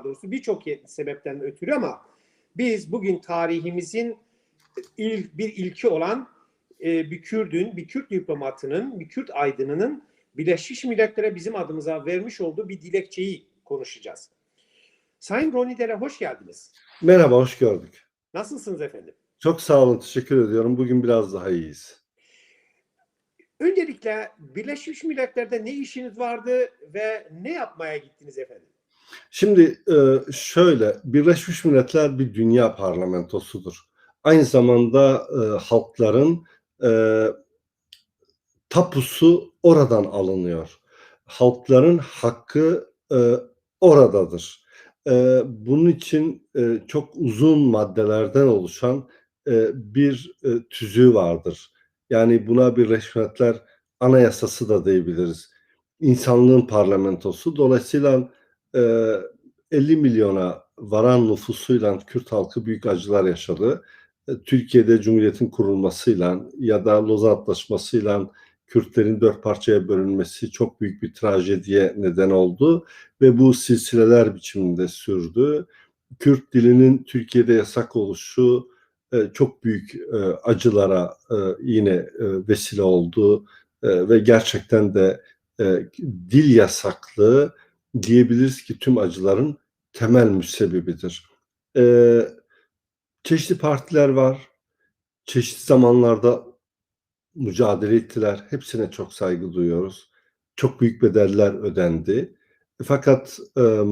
daha doğrusu birçok sebepten ötürü ama biz bugün tarihimizin ilk bir ilki olan e, bir Kürdün, bir Kürt diplomatının, bir Kürt aydınının Birleşmiş Milletler'e bizim adımıza vermiş olduğu bir dilekçeyi konuşacağız. Sayın Roni Dere hoş geldiniz. Merhaba, hoş gördük. Nasılsınız efendim? Çok sağ olun, teşekkür ediyorum. Bugün biraz daha iyiyiz. Öncelikle Birleşmiş Milletler'de ne işiniz vardı ve ne yapmaya gittiniz efendim? Şimdi e, şöyle, Birleşmiş Milletler bir dünya parlamentosudur. Aynı zamanda e, halkların e, tapusu oradan alınıyor. Halkların hakkı oradadır. Bunun için çok uzun maddelerden oluşan bir e, tüzüğü vardır. Yani buna Birleşmiş Milletler Anayasası da diyebiliriz. İnsanlığın parlamentosu. Dolayısıyla e, 50 milyona varan nüfusuyla Kürt halkı büyük acılar yaşadı. E, Türkiye'de Cumhuriyet'in kurulmasıyla ya da Lozan Antlaşması'yla Kürtlerin dört parçaya bölünmesi çok büyük bir trajediye neden oldu ve bu silsileler biçiminde sürdü. Kürt dilinin Türkiye'de yasak oluşu e, çok büyük e, acılara e, yine vesile oldu ve gerçekten de dil yasaklığı diyebiliriz ki tüm acıların temel müsebbibidir. E, çeşitli partiler var, çeşitli zamanlarda mücadele ettiler. Hepsine çok saygı duyuyoruz. Çok büyük bedeller ödendi. Fakat e,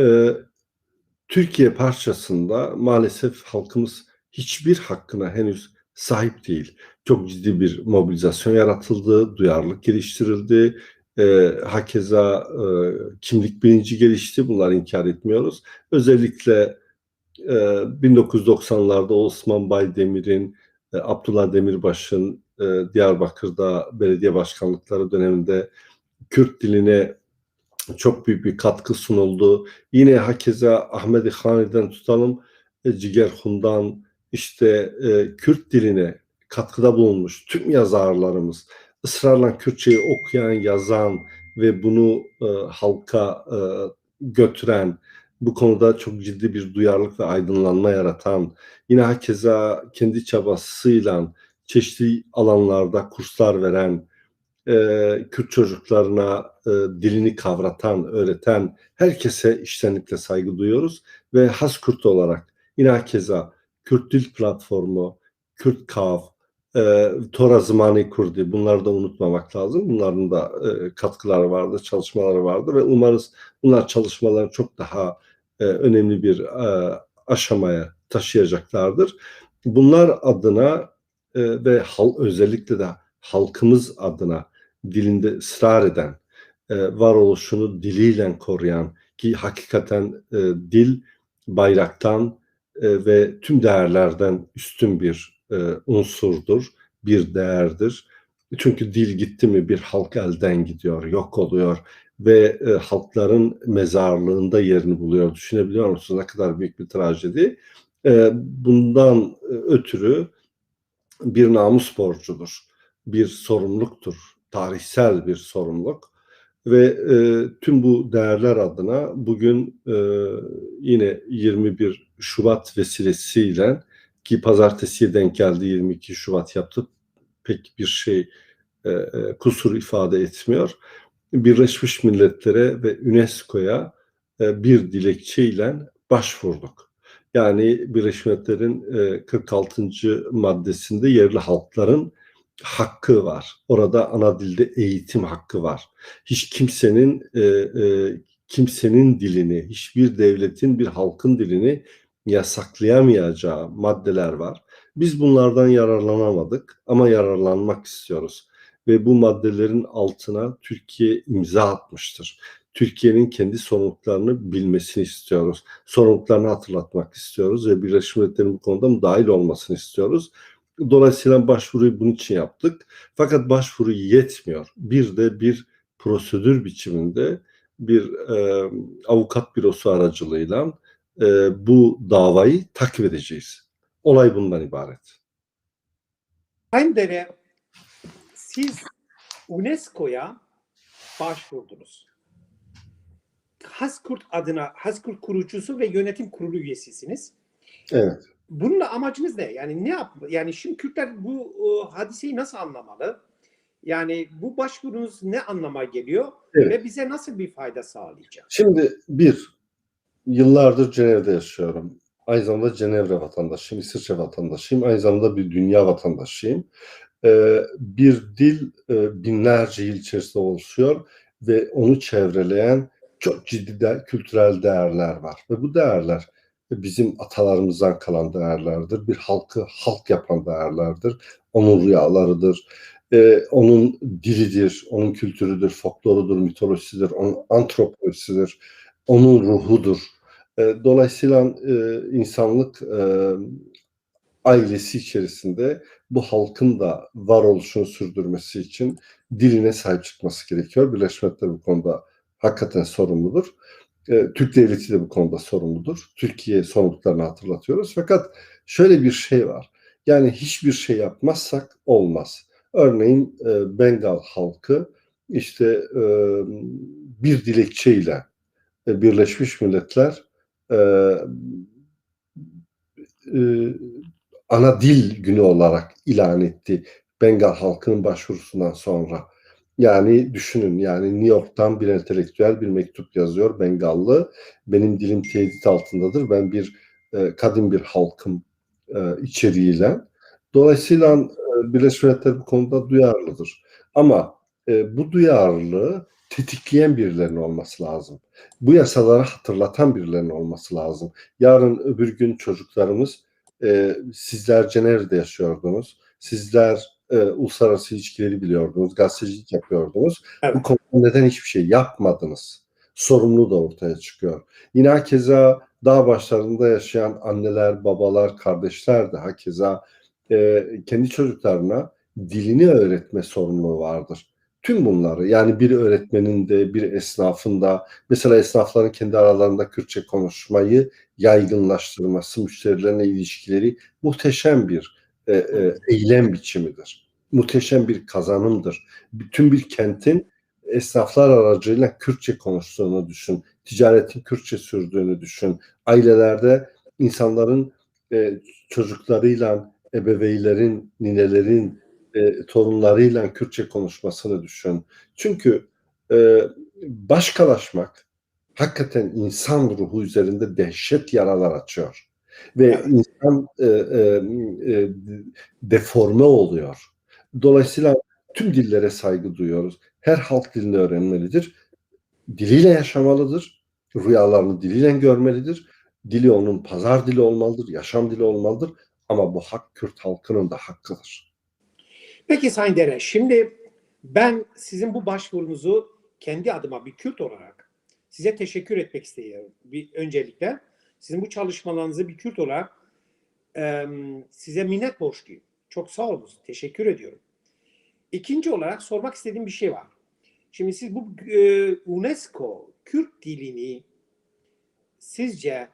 e, Türkiye parçasında maalesef halkımız hiçbir hakkına henüz sahip değil. Çok ciddi bir mobilizasyon yaratıldı, duyarlılık geliştirildi. E, hakeza e, kimlik bilinci gelişti. Bunları inkar etmiyoruz. Özellikle e, 1990'larda Osman Baydemir'in, e, Abdullah Demirbaş'ın e, Diyarbakır'da belediye başkanlıkları döneminde Kürt diline çok büyük bir katkı sunuldu. Yine hakeza Ahmet Hani'den tutalım, e, Ciger işte e, Kürt diline katkıda bulunmuş tüm yazarlarımız ısrarla Kürtçeyi okuyan, yazan ve bunu e, halka e, götüren, bu konuda çok ciddi bir duyarlılık ve aydınlanma yaratan, yine hakeza kendi çabasıyla çeşitli alanlarda kurslar veren, e, Kürt çocuklarına e, dilini kavratan, öğreten herkese iştenlikle saygı duyuyoruz ve Has Kürt olarak yine hakeza Kürt Dil Platformu, Kürt Kav, e, Tora Zımani Kurdi bunları da unutmamak lazım. Bunların da e, katkıları vardı, çalışmaları vardı ve umarız bunlar çalışmaları çok daha e, önemli bir e, aşamaya taşıyacaklardır. Bunlar adına e, ve hal, özellikle de halkımız adına dilinde ısrar eden, e, varoluşunu diliyle koruyan ki hakikaten e, dil bayraktan e, ve tüm değerlerden üstün bir e, unsurdur, bir değerdir. Çünkü dil gitti mi bir halk elden gidiyor, yok oluyor ve e, halkların mezarlığında yerini buluyor. Düşünebiliyor musunuz ne kadar büyük bir trajedi? E, bundan e, ötürü bir namus borcudur, bir sorumluluktur, tarihsel bir sorumluluk ve e, tüm bu değerler adına bugün e, yine 21 Şubat vesilesiyle ki pazartesiye denk geldi 22 Şubat yaptı pek bir şey e, e, kusur ifade etmiyor. Birleşmiş Milletler'e ve UNESCO'ya e, bir dilekçeyle başvurduk. Yani Birleşmiş Milletler'in e, 46. maddesinde yerli halkların hakkı var. Orada ana dilde eğitim hakkı var. Hiç kimsenin e, e, kimsenin dilini, hiçbir devletin bir halkın dilini yasaklayamayacağı maddeler var. Biz bunlardan yararlanamadık ama yararlanmak istiyoruz. Ve bu maddelerin altına Türkiye imza atmıştır. Türkiye'nin kendi sorumluluklarını bilmesini istiyoruz. Sorumluluklarını hatırlatmak istiyoruz ve Birleşmiş Milletler'in bu konuda müdahil olmasını istiyoruz. Dolayısıyla başvuruyu bunun için yaptık. Fakat başvuru yetmiyor. Bir de bir prosedür biçiminde bir e, avukat bürosu aracılığıyla e, bu davayı takip edeceğiz. Olay bundan ibaret. Sayın Dere, siz UNESCO'ya başvurdunuz. Hazkurt adına Hazkurt kurucusu ve yönetim kurulu üyesisiniz. Evet. Bununla amacınız ne? Yani ne yap? Yani şimdi Kürtler bu e, hadiseyi nasıl anlamalı? Yani bu başvurunuz ne anlama geliyor Evet. ve bize nasıl bir fayda sağlayacak? Şimdi bir, yıllardır Cenevre'de yaşıyorum. Aynı zamanda Cenevre vatandaşıyım, İsviçre vatandaşıyım. Aynı zamanda bir dünya vatandaşıyım. Ee, bir dil e, binlerce yıl içerisinde oluşuyor ve onu çevreleyen çok ciddi de, kültürel değerler var. Ve bu değerler bizim atalarımızdan kalan değerlerdir. Bir halkı halk yapan değerlerdir. Onun rüyalarıdır. Ee, onun dilidir, onun kültürüdür, folklorudur, mitolojisidir, onun antropolojisidir, onun ruhudur. E, dolayısıyla e, insanlık e, ailesi içerisinde bu halkın da varoluşunu sürdürmesi için diline sahip çıkması gerekiyor. Birleşmiş Milletler bu konuda hakikaten sorumludur. E, Türk devleti de bu konuda sorumludur. Türkiye sorumluluklarını hatırlatıyoruz. Fakat şöyle bir şey var. Yani hiçbir şey yapmazsak olmaz. Örneğin e, Bengal halkı işte e, bir dilekçeyle e, Birleşmiş Milletler e, e, ana dil günü olarak ilan etti Bengal halkının başvurusundan sonra. Yani düşünün yani New York'tan bir entelektüel bir mektup yazıyor Bengallı. Benim dilim tehdit altındadır. Ben bir e, kadim bir halkım e, içeriğiyle. Dolayısıyla e, Birleşmiş Milletler bu konuda duyarlıdır. Ama e, bu duyarlılığı tetikleyen birilerinin olması lazım. Bu yasaları hatırlatan birilerinin olması lazım. Yarın öbür gün çocuklarımız e, sizler Cenevre'de yaşıyordunuz. Sizler e, uluslararası ilişkileri biliyordunuz. Gazetecilik yapıyordunuz. Evet. Bu konuda neden hiçbir şey yapmadınız? Sorumlu da ortaya çıkıyor. Yine hakeza dağ başlarında yaşayan anneler, babalar, kardeşler de hakeza e, kendi çocuklarına dilini öğretme sorumluluğu vardır. Tüm bunları yani bir öğretmenin de bir esnafın da mesela esnafların kendi aralarında Kürtçe konuşmayı yaygınlaştırması, müşterilerine ilişkileri muhteşem bir e, e, eylem biçimidir. Muhteşem bir kazanımdır. Bütün bir kentin esnaflar aracıyla Kürtçe konuştuğunu düşün. Ticaretin Kürtçe sürdüğünü düşün. Ailelerde insanların e, çocuklarıyla ebeveynlerin, ninelerin, e, torunlarıyla Kürtçe konuşmasını düşün. Çünkü e, başkalaşmak hakikaten insan ruhu üzerinde dehşet yaralar açıyor. Ve insan e, e, e, deforme oluyor. Dolayısıyla tüm dillere saygı duyuyoruz. Her halk dilini öğrenmelidir. Diliyle yaşamalıdır. Rüyalarını diliyle görmelidir. Dili onun pazar dili olmalıdır, yaşam dili olmalıdır. Ama bu hak Kürt halkının da hakkıdır. Peki Sayın Dere, şimdi ben sizin bu başvurunuzu kendi adıma bir Kürt olarak size teşekkür etmek istiyorum. Bir, öncelikle sizin bu çalışmalarınızı bir Kürt olarak e, size minnet borçluyum. Çok sağ olun, teşekkür ediyorum. İkinci olarak sormak istediğim bir şey var. Şimdi siz bu e, UNESCO Kürt dilini sizce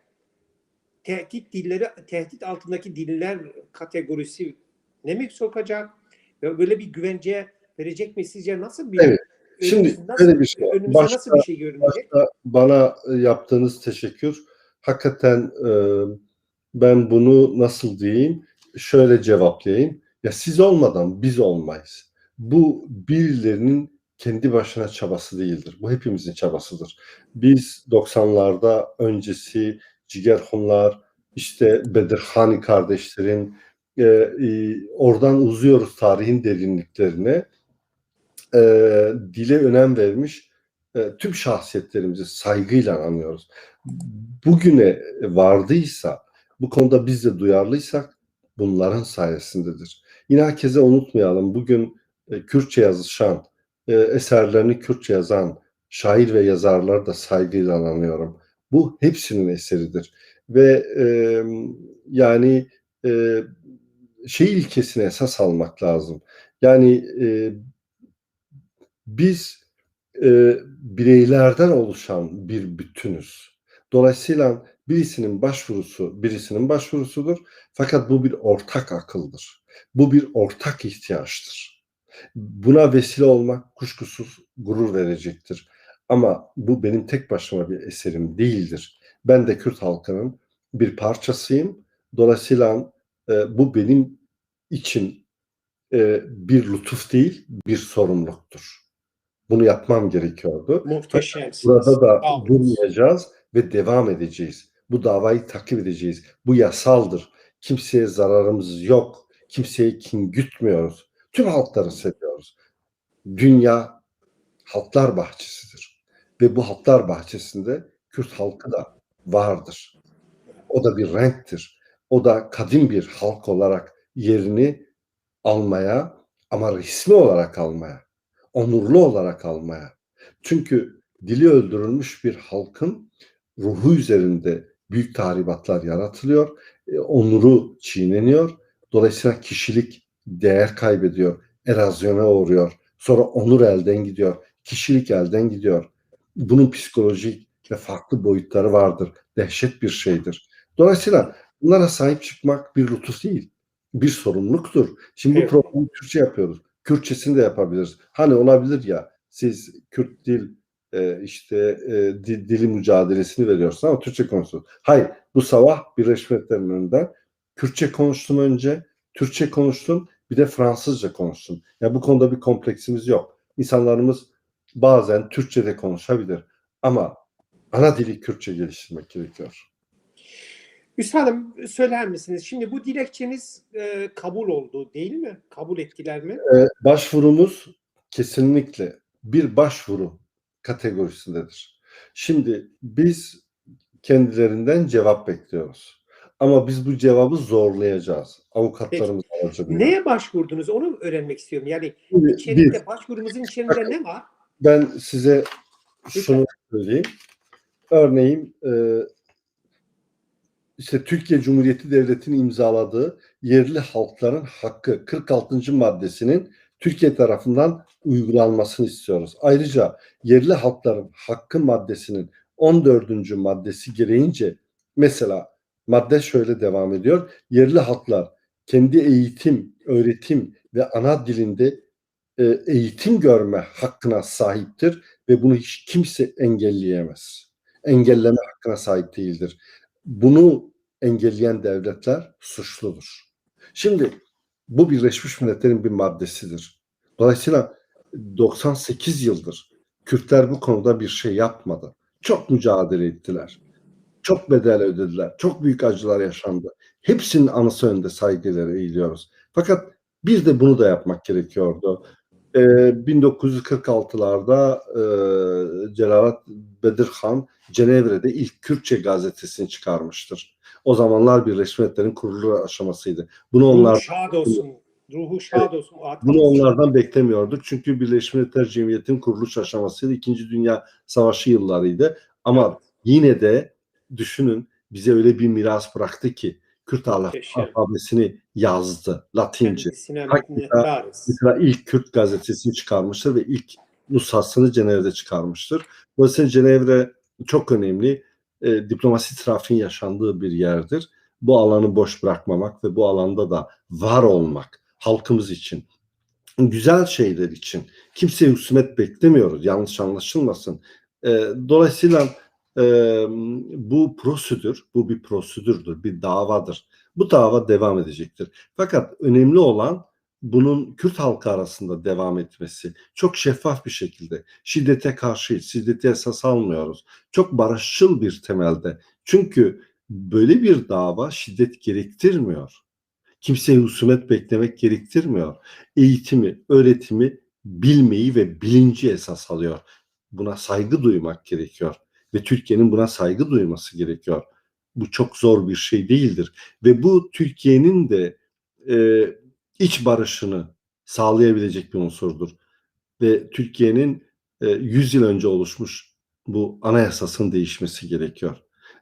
tehdit dilleri tehdit altındaki diller kategorisi ne mi sokacak böyle bir güvence verecek mi sizce nasıl bir Evet. Şimdi nasıl, bir şey Başta- nasıl bir şey görünecek? Başta bana yaptığınız teşekkür. Hakikaten e, ben bunu nasıl diyeyim? Şöyle cevaplayayım. Ya siz olmadan biz olmayız. Bu birilerinin kendi başına çabası değildir. Bu hepimizin çabasıdır. Biz 90'larda öncesi Cigerhunlar, işte Bedirhani kardeşlerin e, e, oradan uzuyoruz tarihin derinliklerine. E, dile önem vermiş e, tüm şahsiyetlerimizi saygıyla anıyoruz. Bugüne vardıysa, bu konuda biz de duyarlıysak bunların sayesindedir. Yine herkese unutmayalım, bugün e, Kürtçe yazışan, e, eserlerini Kürtçe yazan şair ve yazarları da saygıyla anıyorum. Bu hepsinin eseridir. Ve e, yani e, şey ilkesine esas almak lazım. Yani e, biz e, bireylerden oluşan bir bütünüz. Dolayısıyla birisinin başvurusu birisinin başvurusudur. Fakat bu bir ortak akıldır. Bu bir ortak ihtiyaçtır. Buna vesile olmak kuşkusuz gurur verecektir. Ama bu benim tek başıma bir eserim değildir. Ben de Kürt halkının bir parçasıyım. Dolayısıyla e, bu benim için e, bir lütuf değil, bir sorumluluktur. Bunu yapmam gerekiyordu. Muhteşemsiniz. Burada da durmayacağız ve devam edeceğiz. Bu davayı takip edeceğiz. Bu yasaldır. Kimseye zararımız yok. Kimseye kin gütmüyoruz. Tüm halkları seviyoruz. Dünya halklar bahçesidir. Ve bu halklar bahçesinde Kürt halkı da vardır. O da bir renktir. O da kadim bir halk olarak yerini almaya ama resmi olarak almaya, onurlu olarak almaya. Çünkü dili öldürülmüş bir halkın ruhu üzerinde büyük tahribatlar yaratılıyor. e, onuru çiğneniyor. Dolayısıyla kişilik değer kaybediyor. Erozyona uğruyor. Sonra onur elden gidiyor. Kişilik elden gidiyor. Bunun psikolojik ve farklı boyutları vardır. Dehşet bir şeydir. Dolayısıyla bunlara sahip çıkmak bir lütuf değil. Bir sorumluluktur. Şimdi bu Evet. programı Türkçe yapıyoruz. Kürtçesini de yapabiliriz. Hani olabilir ya siz Kürt dil e, işte e, di- dili mücadelesini veriyorsunuz ama Türkçe konuşuyorsunuz. Hayır bu sabah Birleşmiş Milletler'in önünden Kürtçe konuştum önce, Türkçe konuştum, bir de Fransızca konuştum. Ya bu konuda bir kompleksimiz yok. İnsanlarımız bazen Türkçe'de konuşabilir ama ana dili Kürtçe geliştirmek gerekiyor. Üstadım söyler misiniz? Şimdi bu dilekçeniz e, kabul oldu değil mi? Kabul ettiler mi? Ee, başvurumuz kesinlikle bir başvuru kategorisindedir. Şimdi biz kendilerinden cevap bekliyoruz. Ama biz bu cevabı zorlayacağız. Avukatlarımız aracılığıyla. Neye başvurdunuz? Onu öğrenmek istiyorum. Yani Şimdi bir, içerikte başvurumuzun içerisinde ne var? ben size şunu söyleyeyim. Örneğin e, işte Türkiye Cumhuriyeti Devleti'nin imzaladığı yerli halkların hakkı 46. maddesinin Türkiye tarafından uygulanmasını istiyoruz. Ayrıca yerli halkların hakkı maddesinin 14. maddesi gereğince mesela madde şöyle devam ediyor. Yerli halklar kendi eğitim, öğretim ve ana dilinde e, eğitim görme hakkına sahiptir ve bunu hiç kimse engelleyemez. Engelleme hakkına sahip değildir. Bunu engelleyen devletler suçludur. Şimdi bu Birleşmiş Milletler'in bir maddesidir. Dolayısıyla 98 yıldır Kürtler bu konuda bir şey yapmadı. Çok mücadele ettiler. Çok bedel ödediler. Çok büyük acılar yaşandı. Hepsinin anısı önünde saygıları eğiliyoruz. Fakat bir de bunu da yapmak gerekiyordu. Ee, 1946'larda e, Celalet Bedirhan Cenevre'de ilk Kürtçe gazetesini çıkarmıştır. O zamanlar Birleşmiş Milletler'in kurulu aşamasıydı. Bunu onlar Ruhu şad olsun. Ruhu şad olsun. atamız. bunu onlardan beklemiyorduk. Çünkü Birleşmiş Milletler Cemiyeti'nin kuruluş aşamasıydı. İkinci Dünya Savaşı yıllarıydı. Ama yine de düşünün bize öyle bir miras bıraktı ki Kürt alfabesini yazdı. Latince. Hakikaten-. Mesela ilk Kürt gazetesini çıkarmıştır ve ilk nüshasını Cenevre'de çıkarmıştır. Dolayısıyla Cenevre çok önemli. E, diplomasi trafiğin yaşandığı bir yerdir. Bu alanı boş bırakmamak ve bu alanda da var olmak halkımız için, güzel şeyler için kimseye husumet beklemiyoruz. Yanlış anlaşılmasın. E, dolayısıyla e, bu prosedür, bu bir prosedürdür, bir davadır. Bu dava devam edecektir. Fakat önemli olan bunun Kürt halkı arasında devam etmesi çok şeffaf bir şekilde şiddete karşıyız, şiddeti esas almıyoruz. Çok barışçıl bir temelde. Çünkü böyle bir dava şiddet gerektirmiyor. Kimseye husumet beklemek gerektirmiyor. Eğitimi, öğretimi bilmeyi ve bilinci esas alıyor. Buna saygı duymak gerekiyor ve Türkiye'nin buna saygı duyması gerekiyor. Bu çok zor bir şey değildir ve bu Türkiye'nin de iç barışını sağlayabilecek bir unsurdur. Ve Türkiye'nin e, 100 yıl önce oluşmuş bu anayasasının değişmesi gerekiyor.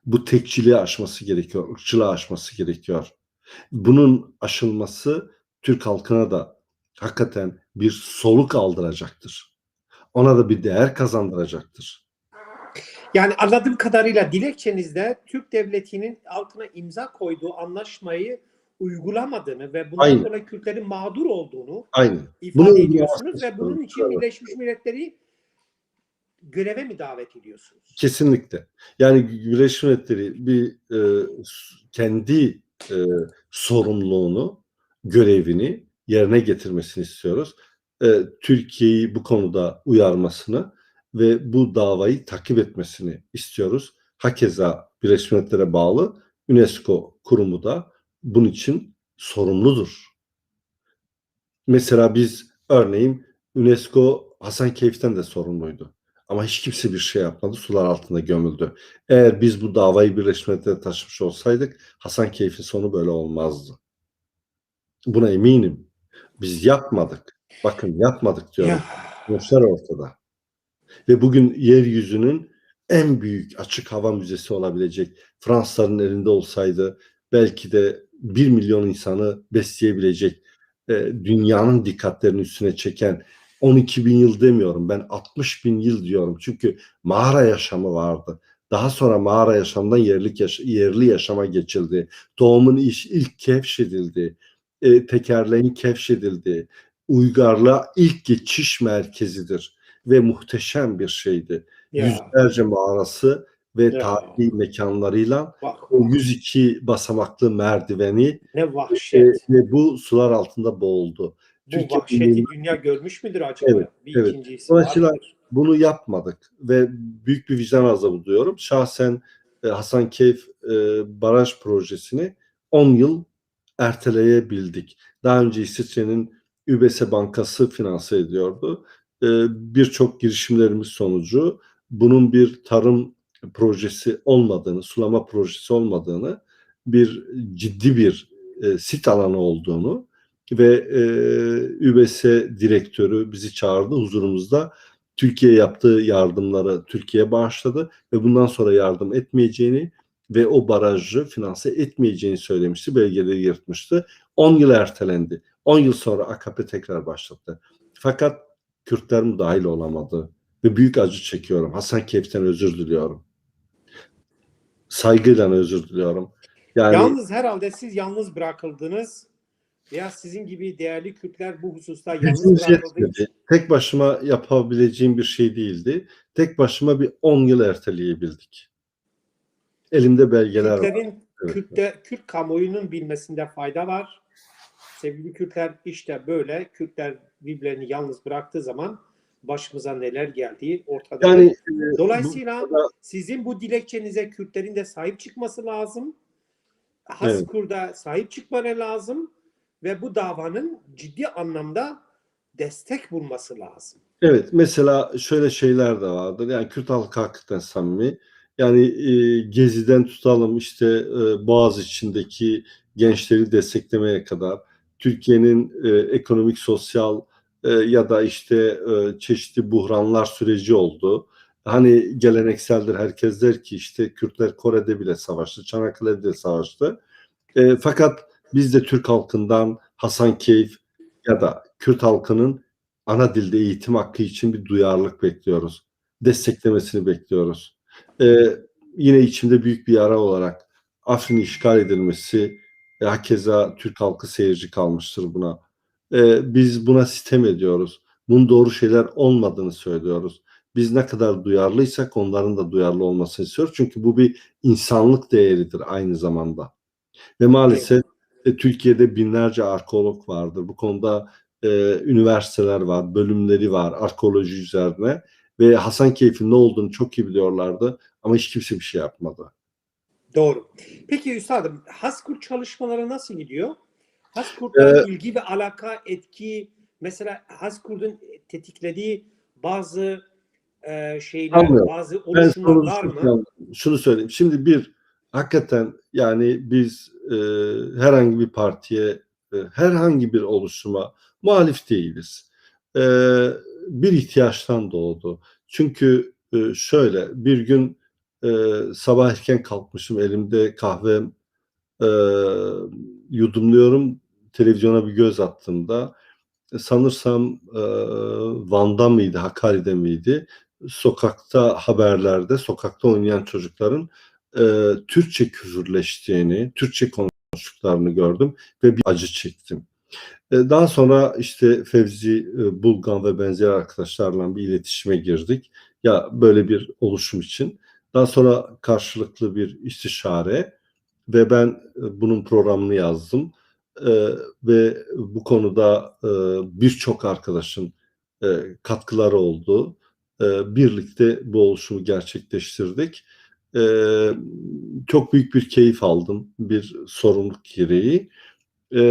Bu tekçiliği aşması gerekiyor, ırkçılığı aşması gerekiyor. Bunun aşılması Türk halkına da hakikaten bir soluk aldıracaktır. Ona da bir değer kazandıracaktır. Yani anladığım kadarıyla dilekçenizde Türk devletinin altına imza koyduğu anlaşmayı uygulamadığını ve bundan Aynen. dolayı Kürtlerin mağdur olduğunu Aynen. ifade Bunu ediyorsunuz ve bunun için istiyoruz. Birleşmiş Milletleri göreve mi davet ediyorsunuz? Kesinlikle. Yani Birleşmiş Milletleri bir e, kendi e, sorumluluğunu, görevini yerine getirmesini istiyoruz. E, Türkiye'yi bu konuda uyarmasını ve bu davayı takip etmesini istiyoruz. Hakeza Birleşmiş Milletler'e bağlı UNESCO kurumu da bunun için sorumludur. Mesela biz örneğin UNESCO Hasankeyf'ten de sorumluydu. Ama hiç kimse bir şey yapmadı. Sular altında gömüldü. Eğer biz bu davayı Birleşmiş Milletler'e taşımış olsaydık Hasankeyf'in sonu böyle olmazdı. Buna eminim. Biz yapmadık. Bakın yapmadık diyorum. Ya, Sonuçlar ortada. Ve bugün yeryüzünün en büyük açık hava müzesi olabilecek Fransızların elinde olsaydı belki de 1 milyon insanı besleyebilecek e, dünyanın dikkatlerini üstüne çeken 12 bin yıl demiyorum ben 60 bin yıl diyorum çünkü mağara yaşamı vardı. Daha sonra mağara yaşamdan yerlik yaş- yerli yaşama geçildi. Doğumun iş, ilk kevşedildi. E, tekerleğin kevşedildi. Uygarlığa ilk geçiş merkezidir ve muhteşem bir şeydi. ya, Yüzlerce mağarası ve Ya. tarihi mekanlarıyla bak, o 102 basamaklı merdiveni ne e, vahşet. ve bu sular altında boğuldu. Bu Türkiye vahşeti Milli- dünya görmüş müdür acaba? Evet, bir evet. ikincisi Dolayısıyla-? Bunu yapmadık ve büyük bir vicdan azabı duyuyorum. Şahsen e, Hasankeyf e, baraj projesini 10 yıl erteleyebildik. Daha önce İsviçre'nin ÜBS Bankası finanse ediyordu. E, Birçok girişimlerimiz sonucu bunun bir tarım projesi olmadığını, sulama projesi olmadığını, bir ciddi bir e, sit alanı olduğunu ve e, ÜBS direktörü bizi çağırdı huzurumuzda. Türkiye yaptığı yardımları Türkiye bağışladı ve bundan sonra yardım etmeyeceğini ve o barajı finanse etmeyeceğini söylemişti. Belgeleri yırtmıştı. 10 yıl ertelendi. 10 yıl sonra AKP tekrar başlattı. Fakat Kürtler müdahil olamadı ve büyük acı çekiyorum. Hasankeyf'ten özür diliyorum. Saygıyla özür diliyorum. Yani Yalnız herhalde siz yalnız bırakıldınız veya sizin gibi değerli Kürtler bu hususta yalnız bırakıldı. Tek başıma yapabileceğim bir şey değildi. Tek başıma bir 10 yıl erteleyebildik. Elimde belgeler var. Kürtlerin, Evet. Kürt'te, Kürt kamuoyunun bilmesinde fayda var. Sevgili Kürtler işte böyle Kürtler birbirlerini yalnız bıraktığı zaman başımıza neler geldiği ortada. Yani e, Dolayısıyla bu sizin bu dilekçenize Kürtlerin de sahip çıkması lazım. Haskur'da sahip çıkmaları lazım ve bu davanın ciddi anlamda destek bulması lazım. Evet, mesela şöyle şeyler de vardır. Yani Kürt halkı hakikaten samimi. Yani e, Gezi'den tutalım işte e, Boğaz içindeki gençleri desteklemeye kadar Türkiye'nin e, ekonomik, sosyal e, ya da işte e, çeşitli buhranlar süreci oldu. Hani gelenekseldir herkes der ki işte Kürtler Kore'de bile savaştı, Çanakkale'de de savaştı. E, fakat biz de Türk halkından Hasankeyf ya da Kürt halkının ana dilde eğitim hakkı için bir duyarlılık bekliyoruz. Desteklemesini bekliyoruz. Ee, yine içimde büyük bir yara olarak Afrin'in işgal edilmesi, e, hakeza Türk halkı seyirci kalmıştır buna. Ee, biz buna sitem ediyoruz. Bunun doğru şeyler olmadığını söylüyoruz. Biz ne kadar duyarlıysak onların da duyarlı olmasını istiyoruz. Çünkü bu bir insanlık değeridir aynı zamanda. Ve maalesef e, Türkiye'de binlerce arkeolog vardır. Bu konuda e, üniversiteler var, bölümleri var arkeoloji üzerine ve Hasankeyf'in ne olduğunu çok iyi biliyorlardı ama hiç kimse bir şey yapmadı. Doğru. Peki üstadım Haskur çalışmaları nasıl gidiyor? Haskur'da Ee, ilgi ve alaka, etki mesela Haskur'un tetiklediği bazı e, şeyler, Anlıyorum. bazı oluşumlar mı? şunu söyleyeyim. Şimdi bir hakikaten yani biz e, herhangi bir partiye, e, herhangi bir oluşuma muhalif değiliz. E, bir ihtiyaçtan doğdu. Çünkü e, şöyle bir gün e, sabah erken kalkmışım elimde kahvem e, yudumluyorum. Televizyona bir göz attığımda e, sanırsam e, Van'da mıydı, Hakkari'de miydi? Sokakta haberlerde, sokakta oynayan çocukların e, Türkçe küfürleştiğini, Türkçe konuştuklarını gördüm ve bir acı çektim. E, daha sonra işte Fevzi e, Bulgan ve benzer arkadaşlarla bir iletişime girdik ya böyle bir oluşum için. Daha sonra karşılıklı bir istişare ve ben e, bunun programını yazdım. E, ve bu konuda e, birçok arkadaşın e, katkıları oldu. E, birlikte bu oluşumu gerçekleştirdik. E, çok büyük bir keyif aldım bir sorumluluk gereği. E,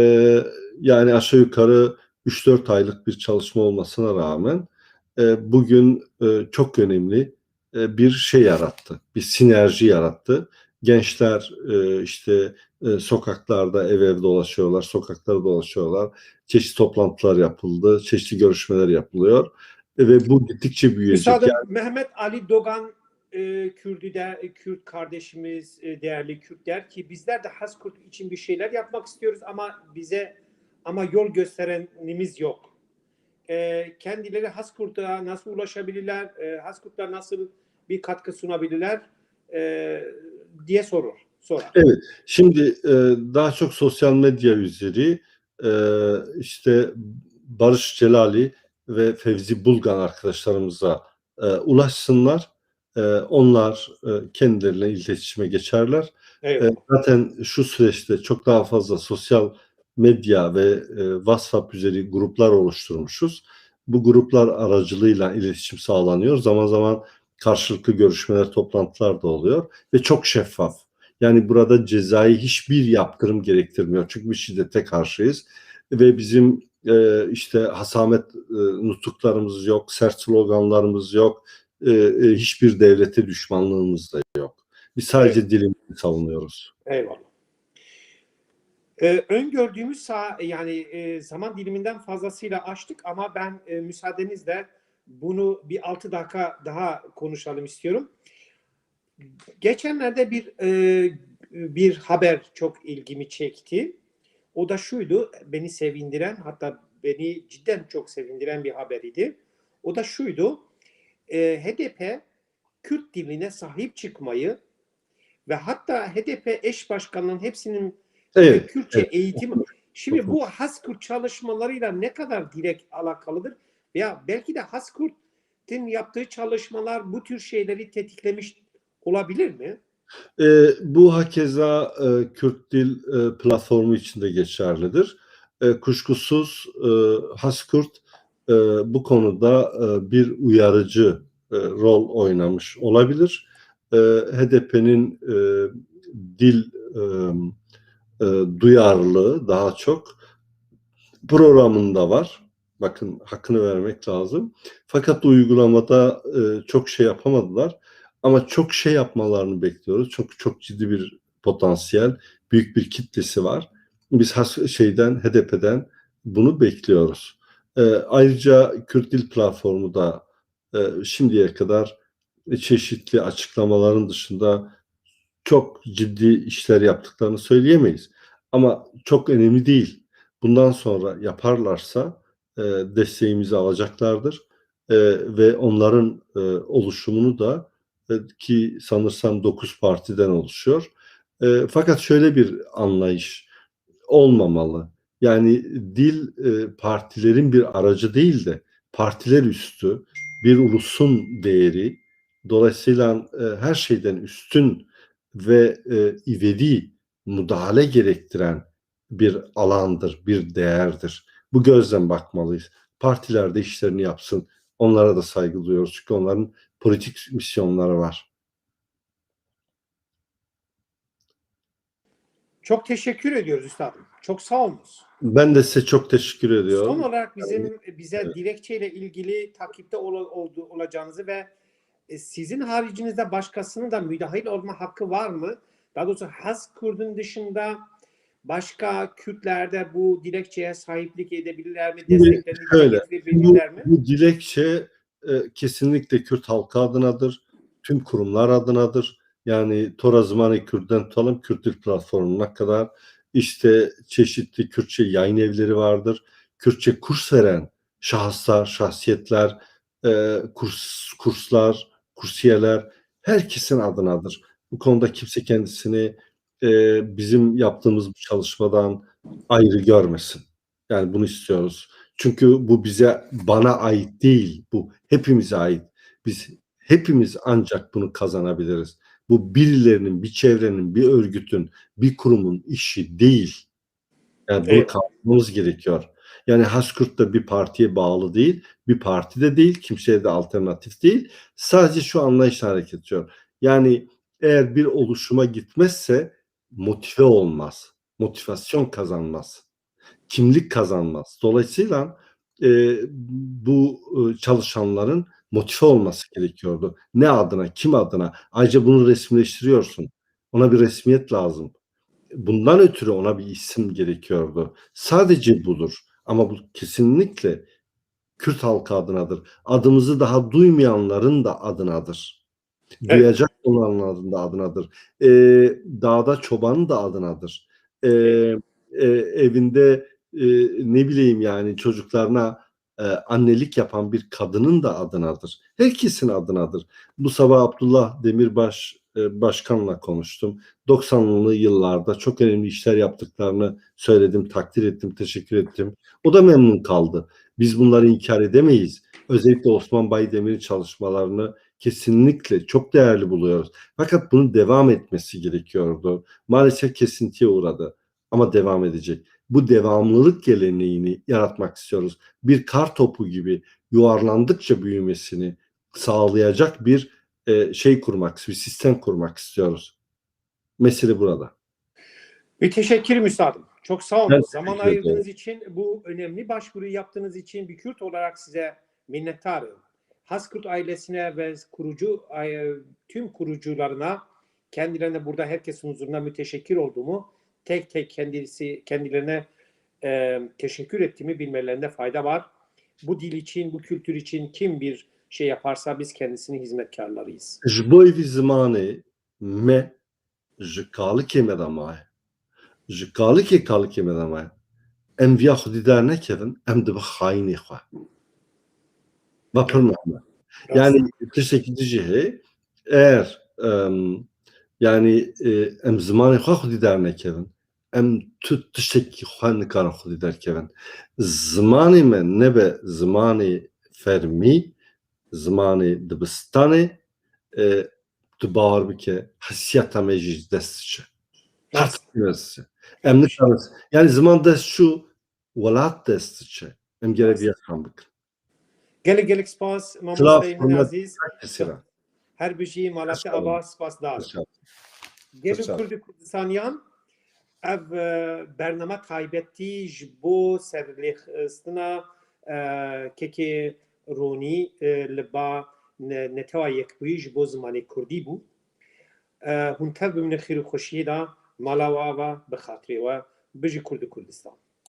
yani aşağı yukarı 3-4 aylık bir çalışma olmasına rağmen e, bugün e, çok önemli e, bir şey yarattı, bir sinerji yarattı. Gençler e, işte e, sokaklarda ev ev dolaşıyorlar, sokaklarda dolaşıyorlar. Çeşitli toplantılar yapıldı, çeşitli görüşmeler yapılıyor E, ve bu gittikçe büyüyecek. Üstadım Yani Mehmet Ali Dogan e, Kürdü de, e, Kürt kardeşimiz, e, değerli Kürt der ki bizler de Haskurt için bir şeyler yapmak istiyoruz ama bize ama yol gösterenimiz yok. E, kendileri Haskurt'a nasıl ulaşabilirler, e, Haskurt'a nasıl bir katkı sunabilirler e, diye sorur. Sorar. Evet, şimdi e, daha çok sosyal medya üzeri e, işte Barış Celali ve Fevzi Bulgan arkadaşlarımıza e, ulaşsınlar. E, onlar e, kendilerine iletişime geçerler. E, Eyvallah. zaten şu süreçte çok daha fazla sosyal medya ve e, WhatsApp üzeri gruplar oluşturmuşuz. Bu gruplar aracılığıyla iletişim sağlanıyor. Zaman zaman karşılıklı görüşmeler, toplantılar da oluyor ve çok şeffaf. Yani burada cezai hiçbir yaptırım gerektirmiyor. Çünkü biz şiddete karşıyız ve bizim e, işte hasamet e, nutuklarımız yok, sert sloganlarımız yok, e, e, hiçbir devlete düşmanlığımız da yok. Biz sadece dilimizi savunuyoruz. Eyvallah. Ee, öngördüğümüz sağ, yani e, zaman diliminden fazlasıyla açtık ama ben e, müsaadenizle bunu bir 6 dakika daha konuşalım istiyorum. Geçenlerde bir e, bir haber çok ilgimi çekti. O da şuydu, beni sevindiren hatta beni cidden çok sevindiren bir haber idi. O da şuydu, e, HDP Kürt diline sahip çıkmayı ve hatta HDP eş başkanının hepsinin Evet, Kürtçe evet. eğitim. Şimdi bu Haskurt çalışmalarıyla ne kadar direkt alakalıdır? Veya belki de Haskurt'un yaptığı çalışmalar bu tür şeyleri tetiklemiş olabilir mi? E, bu hakeza e, Kürt Dil e, platformu içinde geçerlidir. E, kuşkusuz e, Haskurt e, bu konuda e, bir uyarıcı e, rol oynamış olabilir. E, HDP'nin e, dil e, e, duyarlılığı daha çok programında var. Bakın hakkını vermek lazım. Fakat uygulamada e, çok şey yapamadılar. Ama çok şey yapmalarını bekliyoruz. Çok çok ciddi bir potansiyel, büyük bir kitlesi var. Biz has, şeyden HDP'den bunu bekliyoruz. E, ayrıca Kürt Dil Platformu da e, şimdiye kadar çeşitli açıklamaların dışında çok ciddi işler yaptıklarını söyleyemeyiz. Ama çok önemli değil. Bundan sonra yaparlarsa e, desteğimizi alacaklardır. E, ve onların e, oluşumunu da e, ki sanırsam 9 partiden oluşuyor. E, fakat şöyle bir anlayış olmamalı. Yani dil e, partilerin bir aracı değil de partiler üstü bir ulusun değeri. Dolayısıyla e, her şeyden üstün ve e, ivedi müdahale gerektiren bir alandır, bir değerdir. Bu gözden bakmalıyız. Partiler de işlerini yapsın. Onlara da saygı duyuyoruz. Çünkü onların politik misyonları var. Çok teşekkür ediyoruz üstadım. Çok sağ olunuz. Ben de size çok teşekkür ediyorum. Son olarak bizim bize dilekçeyle ilgili takipte ol, oldu, olacağınızı ve e, sizin haricinizde başkasının da müdahil olma hakkı var mı? Daha doğrusu Haskurd'un dışında başka Kürtlerde bu dilekçeye sahiplik edebilirler mi? Desteklerini şöyle, getirebilirler mi? Bu dilekçe e, kesinlikle Kürt halkı adınadır. Tüm kurumlar adınadır. Yani Torazmani Kürt'ten tutalım Kürt Dil Platformu'na kadar işte çeşitli Kürtçe yayın evleri vardır. Kürtçe kurs veren şahıslar, şahsiyetler, e, kurs, kurslar, kursiyeler herkesin adınadır. Bu konuda kimse kendisini e, bizim yaptığımız bu çalışmadan ayrı görmesin. Yani bunu istiyoruz. Çünkü bu bize bana ait değil. Bu hepimize ait. Biz Hepimiz ancak bunu kazanabiliriz. Bu birilerinin, bir çevrenin, bir örgütün, bir kurumun işi değil. Yani bunu Evet. kavramamız gerekiyor. Yani Haskurt da bir partiye bağlı değil, bir parti de değil, kimseye de alternatif değil. Sadece şu anlayışla hareket ediyor. Yani eğer bir oluşuma gitmezse motive olmaz, motivasyon kazanmaz, kimlik kazanmaz. Dolayısıyla e, bu e, çalışanların motive olması gerekiyordu. Ne adına, kim adına? Ayrıca bunu resimleştiriyorsun. Ona bir resmiyet lazım. Bundan ötürü ona bir isim gerekiyordu. Sadece budur. Ama bu kesinlikle Kürt halkı adınadır. Adımızı daha duymayanların da adınadır. Evet. Duyacak olanların da adınadır. Ee, dağda çobanın da adınadır. Ee, e, evinde e, ne bileyim yani çocuklarına e, annelik yapan bir kadının da adınadır. Herkesin adınadır. Bu sabah Abdullah Demirbaş e, başkanla konuştum. 90'lı yıllarda çok önemli işler yaptıklarını söyledim, takdir ettim, teşekkür ettim. O da memnun kaldı. Biz bunları inkar edemeyiz. Özellikle Osman Baydemir'in çalışmalarını kesinlikle çok değerli buluyoruz. Fakat bunun devam etmesi gerekiyordu. Maalesef kesintiye uğradı ama devam edecek. Bu devamlılık geleneğini yaratmak istiyoruz. Bir kar topu gibi yuvarlandıkça büyümesini sağlayacak bir e, şey kurmak, bir sistem kurmak istiyoruz. Mesele burada. Bir teşekkür üstadım. Çok sağ olun. Ben Zaman ayırdığınız için, bu önemli başvuruyu yaptığınız için bir Kürt olarak size minnettarım. Haskurt ailesine ve kurucu tüm kurucularına kendilerine burada herkesin huzurunda müteşekkir olduğumu tek tek kendisi kendilerine e, teşekkür ettiğimi bilmelerinde fayda var. Bu dil için, bu kültür için kim bir şey yaparsa biz kendisinin hizmetkarlarıyız. Ji bo evî zimanê me ji kalikê me de maye. Ji kalikê kalikê me de maye. Em viya xwedî dernekevin, em dibe xayînê xwe. Va pir mehme. Yani tiştekî dijî heye eğer em, yani e, em zimanê xwe xwedî dernekevin, em tu tiştekî xwe nikarin xwedî derkevin. Zimanê me nebe zimanê fermî, zimanê dibistanê e, tu bawer bike hesiyeta me jî dest dest Em nikarin. Yani ziman dest çû, welat dest. Em gerek bikin. Şeyi malate Sağ olun. aba spas dar. Teşekkür. Gelin Teşekkür. Kurdi Kurdistaniyan ev e, bername taybetî ji bo serlêxistina e, kekê ronî e, li ba ne- netewa yekbûyî ji bo zimanê Kurdî bû. Hûn tev bimîne xêr û da mala we ve bi xatirê we bijî Kurdi Kurdistan.